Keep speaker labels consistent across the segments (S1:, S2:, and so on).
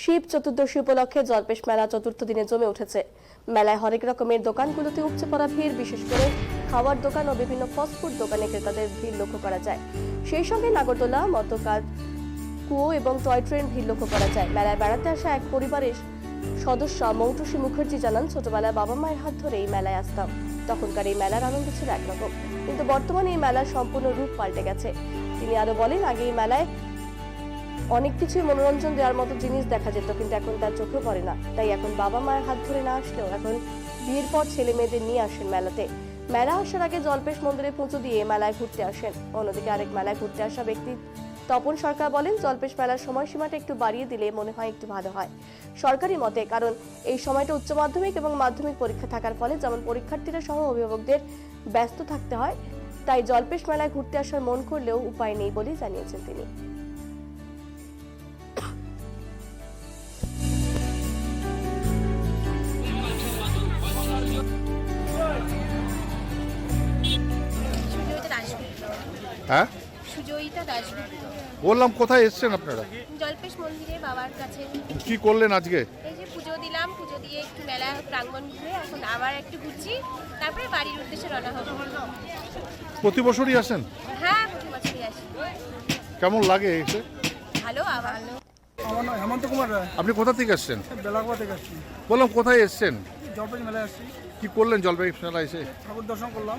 S1: শিব চতুর্দশী উপলক্ষে জলপেশ মেলা চতুর্থ দিনে জমে উঠেছে। মেলায় হরেক রকমের দোকানগুলোতে উপচে পড়া ভিড়, বিশেষ করে খাওয়ার দোকান ও বিভিন্ন ফাস্টফুড দোকানে ক্রেতাদের ভিড় লক্ষ্য করা যায়। সেই সঙ্গে নাগরদোলা মতকার কুয়ো এবং টয় ট্রেন ভিড় লক্ষ্য করা যায়। মেলায় বেড়াতে আসা এক পরিবারের সদস্য মৌটুসী মুখার্জি জানান, ছোটবেলায় বাবা মায়ের হাত ধরে এই মেলায় আসতাম। তখনকার এই মেলার আনন্দ ছিল একরকম। কিন্তু বর্তমানে এই মেলার সম্পূর্ণ রূপ পাল্টে গেছে। তিনি আরও বলেন, আগে এই মেলায় অনেক কিছুই মনোরঞ্জন দেওয়ার মতো জিনিস দেখা যেত, কিন্তু এখন তার চোখে পড়ে না। তাই এখন বাবা মায়ের হাত ধরে না আসলেও এখন বিয়ের পর ছেলে মেয়েদের নিয়ে আসেন মেলাতে। মেলা আসার আগে জলপেশ মন্দিরে পুজো দিয়ে মেলায় ঘুরতে আসেন। অন্যদিকে আরেক মেলায় ঘুরতে আসা ব্যক্তি তপন সরকার বলেন, জলপেশ মেলার সময়সীমাটা একটু বাড়িয়ে দিলে মনে হয় একটু ভালো হয়। সরকারি মতে, কারণ এই সময়টা উচ্চ মাধ্যমিক এবং মাধ্যমিক পরীক্ষা থাকার ফলে যেমন পরীক্ষার্থীরা সহ অভিভাবকদের ব্যস্ত থাকতে হয়, তাই জলপেশ মেলায় ঘুরতে আসার মন করলেও উপায় নেই বলেই জানিয়েছেন তিনি।
S2: হ্যাঁ?
S3: সুজয়িতা দাশগুপ্ত
S2: বললাম কোথায় এসছেন আপনারা?
S3: জলপেশ মন্দিরে বাবার কাছে।
S2: কি করলেন আজকে?
S3: এই যে পুজো দিলাম পুজো দিয়ে একটু মেলা প্রাঙ্গণ ঘুরে এখন আবার একটু ঘুরছি। তারপরে বাড়ির উদ্দেশ্যে রওনা হব।
S2: প্রতি বছরই আসেন?
S3: হ্যাঁ প্রতি বছরই আসি।
S2: কেমন লাগে এসে?
S3: ভালো আবার
S4: আমার নাম হেমন্ত কুমার রায়।
S2: আপনি কোথা থেকে এসছেন
S4: বেলাগোয়া থেকে আসছি।
S2: বললাম কোথায় এসছেন?
S4: জলপাই মেলায় আসছি।
S2: কি করলেন জলপাইগুড়ি মেলা এসে?
S4: ঠাকুর দর্শন করলাম।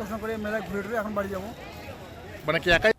S4: দর্শন করে মেলায় ঘুরে টুরে এখন বাড়ি যাব।
S2: মানে কি একাই